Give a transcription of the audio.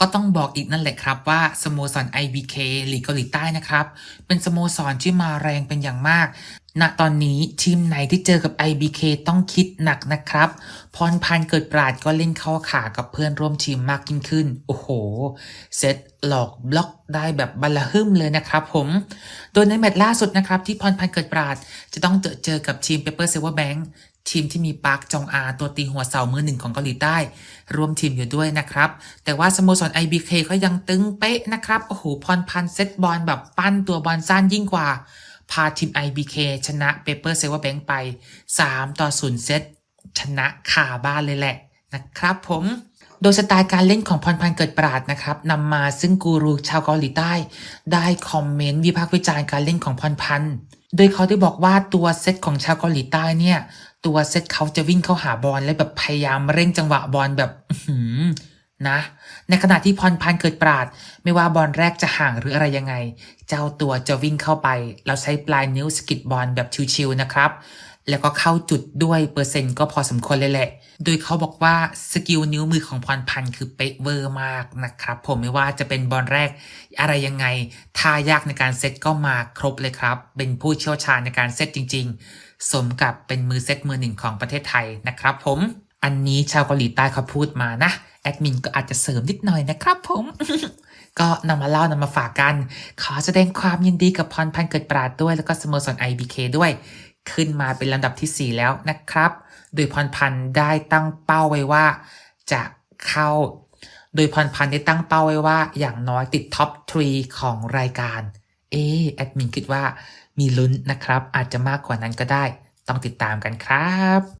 ก็ต้องบอกอีกนั่นแหละครับว่าสโมสร IBK ลีกเกาหลีใต้นะครับ เป็นสโมสรที่มาแรงเป็นอย่างมาก ณ ตอนนี้ทีมไหนที่เจอกับ IBK ต้องคิดหนักนะครับ พรพันเกิดปราดก็เล่นเข้าขากับเพื่อนร่วมทีมมากยิ่งขึ้น โอ้โห เซตหลอกบล็อกได้แบบบัลลหึมเลยนะครับผม โดยในแมตช์ล่าสุดนะครับที่พรพันเกิดปราดจะต้องเจอเจอกับทีม Pepper Silver Bank ทีมที่มีปาร์คจองอาตัวตีหัวเสามือหนึ่งของเกาหลีใต้ ร่วมทีมอยู่ด้วยนะครับ แต่ว่าสโมสร IBK ก็ยังตึงเป๊ะนะครับ โอ้โหพรพันเซตบอลแบบปั้นตัวบอลสั้นยิ่งกว่า พาทีม IBK ชนะ Paper Silver Bank ไป 3 ต่อ 0 เซต ชนะคาบ้านเลยแหละนะครับผมโดยสไตล์การเล่นของพรพันธ์เกิดปราดนะครับนำมาซึ่งกูรูชาวเกาหลีใต้ ได้คอมเมนต์วิพากษ์วิจารณ์การเล่นของพรพันธ์ โดยเขาได้บอกว่าตัวเซตของชาวเกาหลีใต้เนี่ย ตัวเซตเขาจะวิ่งเข้าหาบอลและแบบพยายามเร่งจังหวะบอลแบบนะในขณะที่พรพันธ์เกิดปราด ไม่ว่าบอลแรกจะห่างหรืออะไรยังไง เจ้าตัวจะวิ่งเข้าไป แล้วใช้ปลายนิ้วสกิดบอลแบบชิวๆนะครับ แล้วก็เข้าจุดด้วยเปอร์เซ็นต์ก็พอสมควรเลยแหละ โดยเขาบอกว่าสกิลนิ้วมือของพรพันธ์คือเป๊ะเวอร์มากนะครับ ผมไม่ว่าจะเป็นบอลแรกอะไรยังไงท่ายากในการเซตก็มาครบเลยครับ เป็นผู้เชี่ยวชาญในการเซตจริง ๆ สมกับเป็นมือเซตมือหนึ่งของประเทศไทยนะครับผม อันนี้ชาวเกาหลีใต้เขาพูดมานะแอดมินก็อาจจะเสริมนิดหน่อยนะครับผมก็นำมาเล่านำมาฝากกัน ขอแสดงความยินดีกับพรพันธ์เกิดปราดด้วย แล้วก็สโมสร IBK ด้วย ขึ้นมาเป็นลำดับทีสี่ 4 แล้วนะครับ โดยพรพันธ์ได้ตั้งเป้าไว้ว่าจะเข้า โดยพรพันธ์ได้ตั้งเป้าไว้ว่า อย่างน้อยติดท็อป3ของรายการเออแอดมินคิดว่ามีลุ้นนะครับ อาจจะมากกว่านั้นก็ได้ ต้องติดตามกันครับ